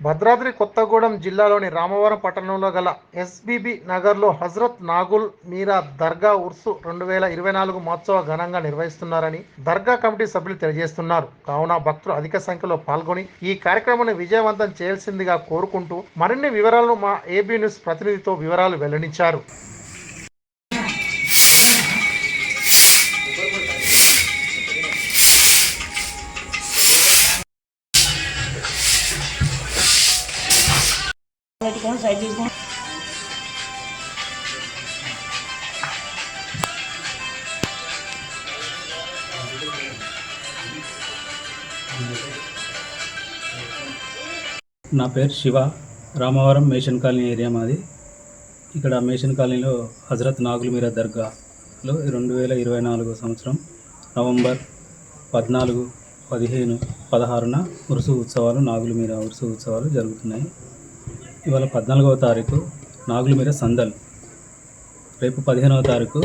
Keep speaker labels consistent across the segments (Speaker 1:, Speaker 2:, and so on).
Speaker 1: భద్రాద్రి కొత్తగూడెం జిల్లాలోని రామవరం పట్టణంలో గల ఎస్బీబీ నగర్లో హజరత్ నాగుల్ మీరా దర్గా ఉర్సు రెండు వేల ఇరవై నాలుగు మహోత్సవ ఘనంగా నిర్వహిస్తున్నారని దర్గా కమిటీ సభ్యులు తెలియజేస్తున్నారు. కావున భక్తులు అధిక సంఖ్యలో పాల్గొని ఈ కార్యక్రమాన్ని విజయవంతం చేయాల్సిందిగా కోరుకుంటూ మరిన్ని వివరాలను మా ఏబీ న్యూస్ ప్రతినిధితో వివరాలు వెల్లడించారు.
Speaker 2: పెట్టుకొని సైడ్
Speaker 3: నా పేరు శివ. రామవరం మేషన్ కాలనీ ఏరియా మాది. ఇక్కడ మేషన్ కాలనీలో హజరత్ నాగుల్ మీరా దర్గాలో రెండు వేల ఇరవై నాలుగో సంవత్సరం నవంబర్ పద్నాలుగు పదిహేను పదహారున ఉరుసు ఉత్సవాలు నాగుల మీరా ఉరుసు ఉత్సవాలు జరుగుతున్నాయి. ఇవాళ పద్నాలుగవ తారీఖు నాగుల మీర సందల్. రేపు పదిహేనవ తారీఖు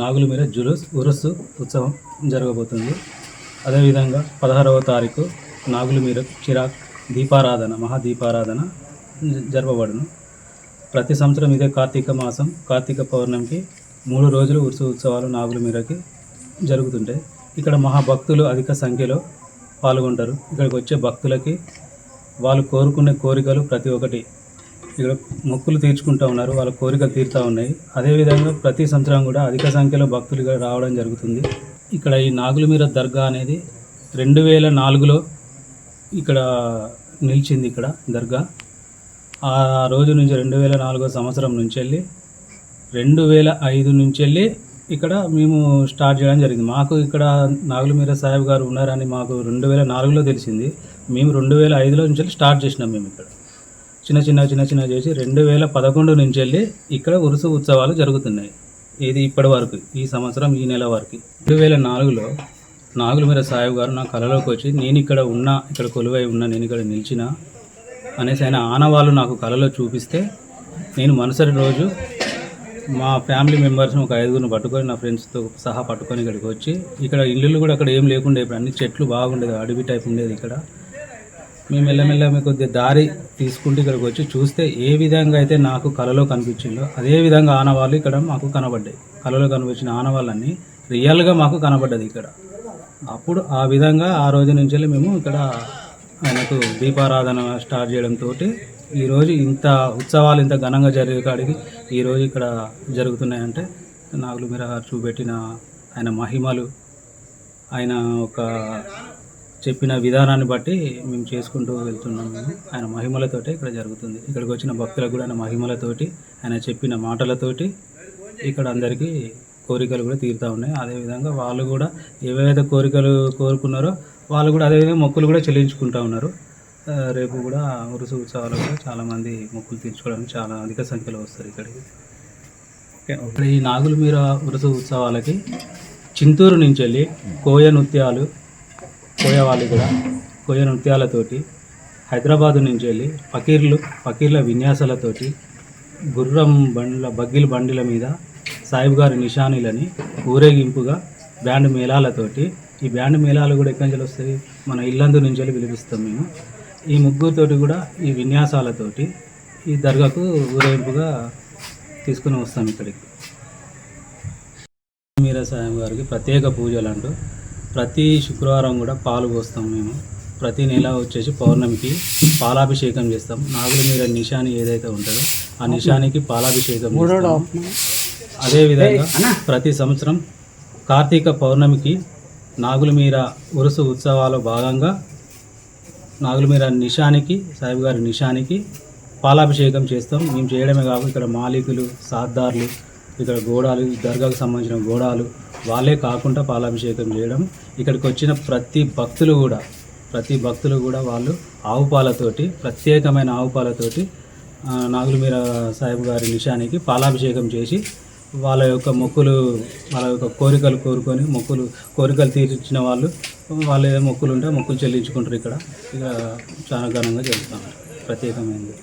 Speaker 3: నాగుల మీర జులుస్ ఉరుసు ఉత్సవం జరగబోతుంది. అదేవిధంగా పదహారవ తారీఖు నాగుల మీర చిరాక్ దీపారాధన మహాదీపారాధన జరపబడును. ప్రతి సంవత్సరం ఇదే కార్తీక మాసం కార్తీక పౌర్ణమికి మూడు రోజులు ఉరుసు ఉత్సవాలు నాగుల మీరకి జరుగుతుంటాయి. ఇక్కడ మహాభక్తులు అధిక సంఖ్యలో పాల్గొంటారు. ఇక్కడికి వచ్చే భక్తులకి వాళ్ళు కోరుకునే కోరికలు ప్రతి ఒక్కటి ఇక్కడ మొక్కులు తీర్చుకుంటూ ఉన్నారు వాళ్ళ కోరికలు తీరుతూ ఉన్నాయి. అదేవిధంగా ప్రతి సంవత్సరం కూడా అధిక సంఖ్యలో భక్తులు ఇక్కడ రావడం జరుగుతుంది. ఇక్కడ ఈ నాగులమీర దర్గా అనేది రెండు వేల నాలుగులో ఇక్కడ నిలిచింది ఇక్కడ దర్గా. ఆ రోజు నుంచి రెండు వేల నాలుగో సంవత్సరం నుంచి వెళ్ళి రెండు వేల ఐదు నుంచి వెళ్ళి ఇక్కడ మేము స్టార్ట్ చేయడం జరిగింది. మాకు ఇక్కడ నాగులమీర సాహెబ్ గారు ఉన్నారని మాకు రెండు వేల నాలుగులో తెలిసింది. మేము రెండు వేల ఐదులో నుంచి వెళ్ళి స్టార్ట్ చేసినాం మేము ఇక్కడ. చిన్న చిన్న చిన్న చిన్న చేసి రెండు వేల పదకొండు నుంచి వెళ్ళి ఇక్కడ ఉరుసు ఉత్సవాలు జరుగుతున్నాయి. ఇది ఇప్పటి వరకు? ఈ సంవత్సరం ఈ నెల వరకు. రెండు వేల నాలుగులో నాగులమీర సాహెబ్ గారు నా కళలోకి వచ్చి నేను ఇక్కడ ఉన్నా ఇక్కడ కొలువై ఉన్నా నేను ఇక్కడ నిలిచిన అనేసి ఆయన ఆనవాళ్ళు నాకు కళలో చూపిస్తే నేను మరుసటి రోజు మా ఫ్యామిలీ మెంబర్స్ని ఒక ఐదుగురిని పట్టుకొని నా ఫ్రెండ్స్తో సహా పట్టుకొని ఇక్కడికి వచ్చి ఇక్కడ ఇల్లులు కూడా అక్కడ ఏం లేకుండా ఇప్పుడు అన్ని చెట్లు బాగుండేది అడవి టైప్ ఉండేది ఇక్కడ. మేము మెల్లమెల్ల మీకు దారి తీసుకుంటూ ఇక్కడికి వచ్చి చూస్తే ఏ విధంగా అయితే నాకు కళలో కనిపించిందో అదే విధంగా ఆనవాళ్ళు ఇక్కడ మాకు కనబడ్డాయి. కళలో కనిపించిన ఆనవాళ్ళన్నీ రియల్గా మాకు కనబడ్డది ఇక్కడ. అప్పుడు ఆ విధంగా ఆ రోజు నుంచి మేము ఇక్కడ ఆయనకు దీపారాధన స్టార్ట్ చేయడంతో ఈరోజు ఇంత ఉత్సవాలు ఇంత ఘనంగా జరిగే కాడికి ఈరోజు ఇక్కడ జరుగుతున్నాయంటే నాగులు మీర గారు చూపెట్టిన ఆయన మహిమలు ఆయన ఒక చెప్పిన విధానాన్ని బట్టి మేము చేసుకుంటూ వెళ్తున్నాం మేము ఆయన మహిమలతోటి ఇక్కడ జరుగుతుంది. ఇక్కడికి వచ్చిన భక్తులకు కూడా ఆయన మహిమలతోటి ఆయన చెప్పిన మాటలతోటి ఇక్కడ అందరికీ కోరికలు కూడా తీరుతూ ఉన్నాయి. అదేవిధంగా వాళ్ళు కూడా ఏవైతే కోరికలు కోరుకున్నారో వాళ్ళు కూడా అదేవిధంగా మొక్కులు కూడా చెల్లించుకుంటూ ఉన్నారు. రేపు కూడా ఉరుసు ఉత్సవాలు కూడా చాలామంది మొక్కులు తీర్చుకోవడానికి చాలా అధిక సంఖ్యలో వస్తారు ఇక్కడికి. ఇక్కడ ఈ నాగుల మీర ఉరుసు ఉత్సవాలకి చింతూరు నుంచి వెళ్ళి కోయ నృత్యాలు కోయవాళ్ళు కూడా కోయ నృత్యాలతోటి హైదరాబాదు నుంచి వెళ్ళి ఫకీర్లు ఫకీర్ల విన్యాసాలతోటి గుర్రం బండ్ల బగ్గిల బండిల మీద సాహిబ్ గారి నిషానీలని ఊరేగింపుగా బ్యాండ్ మేళాలతోటి ఈ బ్యాండ్ మేళాలు కూడా ఎక్కడి నుంచి వస్తాయి? మన ఇల్లందు నుంచి వెళ్ళి పిలిపిస్తాం మేము. ఈ ముగ్గురితోటి కూడా ఈ విన్యాసాలతోటి ఈ దర్గాకు ఊరేగింపుగా తీసుకుని వస్తాం ఇక్కడికి. మీరా సాయం గారికి ప్రత్యేక పూజలు అంటూ ప్రతి శుక్రవారం కూడా పాలు పోస్తాం మేము. ప్రతి నెల వచ్చేసి పౌర్ణమికి పాలాభిషేకం చేస్తాం. నాగుల మీద నిషాని ఏదైతే ఉంటుందో ఆ నిషానికి పాలాభిషేకం అదేవిధంగా ప్రతి సంవత్సరం కార్తీక పౌర్ణమికి నాగుల మీర ఉరుసు ఉత్సవాల భాగంగా నాగుల మీర నిషానికి సాహిబ్ గారి నిషానికి పాలాభిషేకం చేస్తాం. మేము చేయడమే కాదు ఇక్కడ మాలికులు సాద్దార్లు ఇక్కడ గోడాలు దర్గాకు సంబంధించిన గోడాలు వాళ్ళే కాకుండా పాలాభిషేకం చేయడం. ఇక్కడికి వచ్చిన ప్రతి భక్తులు కూడా ప్రతి భక్తులు కూడా వాళ్ళు ఆవు పాలతోటి ప్రత్యేకమైన ఆవు పాలతోటి నాగులమీర సాహిబ్ గారి నిషానికి పాలాభిషేకం చేసి వాళ్ళ యొక్క మొక్కులు వాళ్ళ యొక్క కోరికలు కోరుకొని మొక్కులు కోరికలు తీర్చిన వాళ్ళు వాళ్ళు మొక్కులు ఉంటే మొక్కులు చెల్లించుకుంటారు ఇక్కడ. ఇక చాలా ఘనంగా జరుగుతున్నారు ప్రత్యేకమైనది.